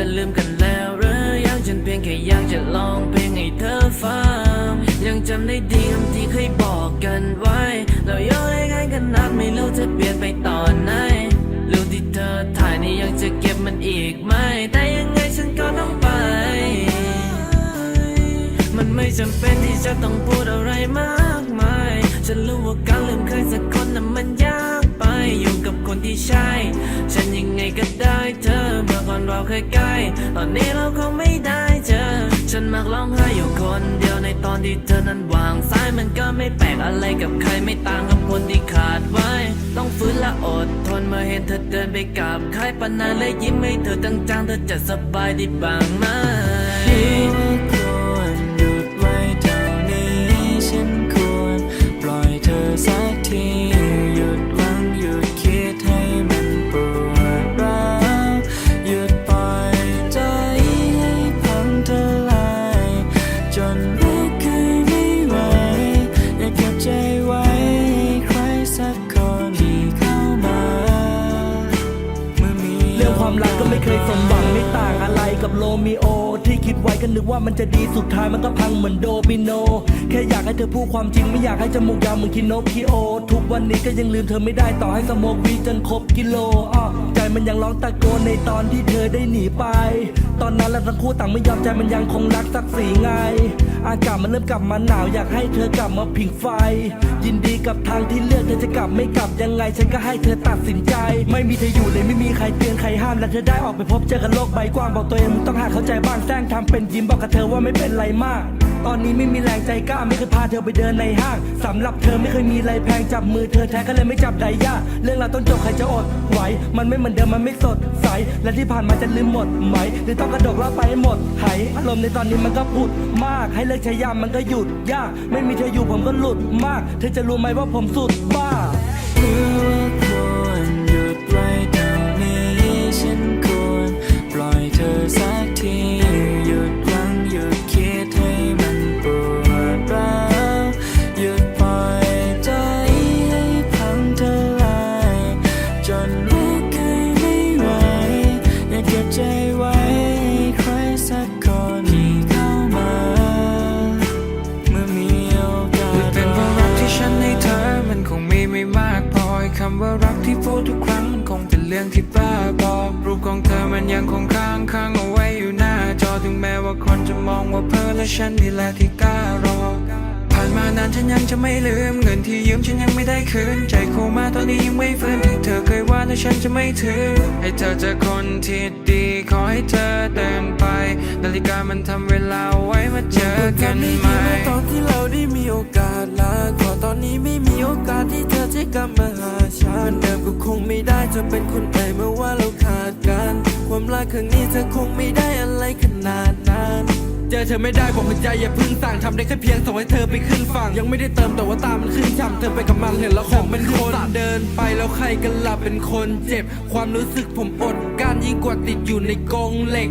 จะลืมกันแล้วหรือยังฉันเพียงแค่อยากจะลองเพลงให้เธอฟังยังจำได้ดีคำที่เคยบอกกันไว้เราย้อนกันกันนาดไม่รู้จะเปลี่ยนไปตอนไหนรูปที่เธอถ่ายนี่ยังจะเก็บมันอีกไหมแต่ยังไงฉันก็ต้องไป มันไม่จำเป็นที่จะต้องพูด ใกล้ตอนนี้เราคงไม่ได้เจอ ฉันมักร้องไห้อยู่คนเดียวในตอนที่เธอนั้นวางสายมันก็ไม่แปลกอะไรกับใครไม่ต่างกับคนที่ขาดไว้ ต้องฟื้นและอดทนเมื่อเห็นเธอเดินไปกับใครปานานเลยยิ้มให้เธอจังๆเธอจะสบายดีบ้างไหม กก็ไม่เคยสมหวังไม่ต่างอะไรกับโรมิโอ ที่คิดไว้ก็นึกว่ามันจะดีสุดท้ายมันก็พังเหมือนโดมิโน แค่อยากให้เธอพูดความจริงไม่อยากให้จมูกยาวเหมือนคิโนคิโอ ทุกวันนี้ก็ยังลืมเธอไม่ได้ต่อให้สมองวีจนครบกิโลอ้อใจมันยังร้องตะโกนในตอนที่เธอได้หนีไป ตอนนั้นเราทั้งคู่ต่างไม่ยอมใจมันยังคงรักสักสีไง อากาศมันเริ่มกลับมาหนาวอยากให้เธอกลับมาผิงไฟ ยินดีกับทางที่เลือกเธอจะกลับไม่กลับยังไง ฉันก็ให้เธอตัดสินใจ ไม่มีเธออยู่เลยไม่มีใครเตือนใครห้ามและเธอได้ออกไปพบเจอกันโลกใบกว้างบอกตัวเองมึงต้องหาเข้าใจบ้างแซงทำเป็นยิ้มบอกกับเธอว่าไม่เป็นไรมาก ตอนนี้ไม่มีแรงใจกล้าไม่เคยพาเธอไปเดินในห้างสำหรับเธอไม่เคยมีอะไรแพงจับมือเธอแท้ก็เลยไม่จับไดย่าเรื่องราวต้นจบใครจะอดไหวมันไม่เหมือนเดิมมันไม่สดใส และที่ผ่านมาจะลืมหมดไหม หรือต้องกระดกเล่าไปให้หมดหายอารมณ์ในตอนนี้มันก็พูดมาก ให้เลิกใช้ยามมันก็หยุดยาก ไม่มีเธออยู่ผมก็หลุดมาก เธอจะรู้ไหมว่าผมสุดบ้าำว่ารักที่พูดทุกครั้งมันคงเป็นเรื่องที่บ้าบอรูปของเธอมันยังคงค้างค้างเอาไว้อยู่หน้าจอถึงแม้ว่าคนจะมองว่าเพ้อและฉันนี่แหละที่กล้ารอผ่านมานานฉันยังจะไม่ลืมเงินที่ยืมฉันยังไม่ได้คืนใจโคมาตอนนี้ยังไม่ฟื้นที่เธอเคยว่าแต่ฉันจะไม่ถือ ให้เธอเจอคนที่ดีขอให้เธอเดินไป นาฬิกามันทำเวลาไว้มาเจอกันไหม่ตอนที่เราได้มีโอกาสลาขอตอนนี้ไม่มีโอกาสที่เธอจะกลับมา ไม่ได้จะเป็นคนเอ่ยเมื่อว่าเราขาดกัน ความรักครั้งนี้เธอคงไม่ได้อะไรขนาดนั้นเจอเธอไม่ได้บอกหัวใจอย่าพึ่งสั่งทำได้แค่เพียงส่งให้เธอไปขึ้นฝั่ง ยังไม่ได้เติมแต่ว่าตามันขึ้นช่ำเธอไปกับมันเห็นแล้วของเป็นคนเดินไปแล้วใครกันหลับเป็นคนเจ็บ ความรู้สึกผมอดการยิ่งกว่าติดอยู่ในกรงเหล็ก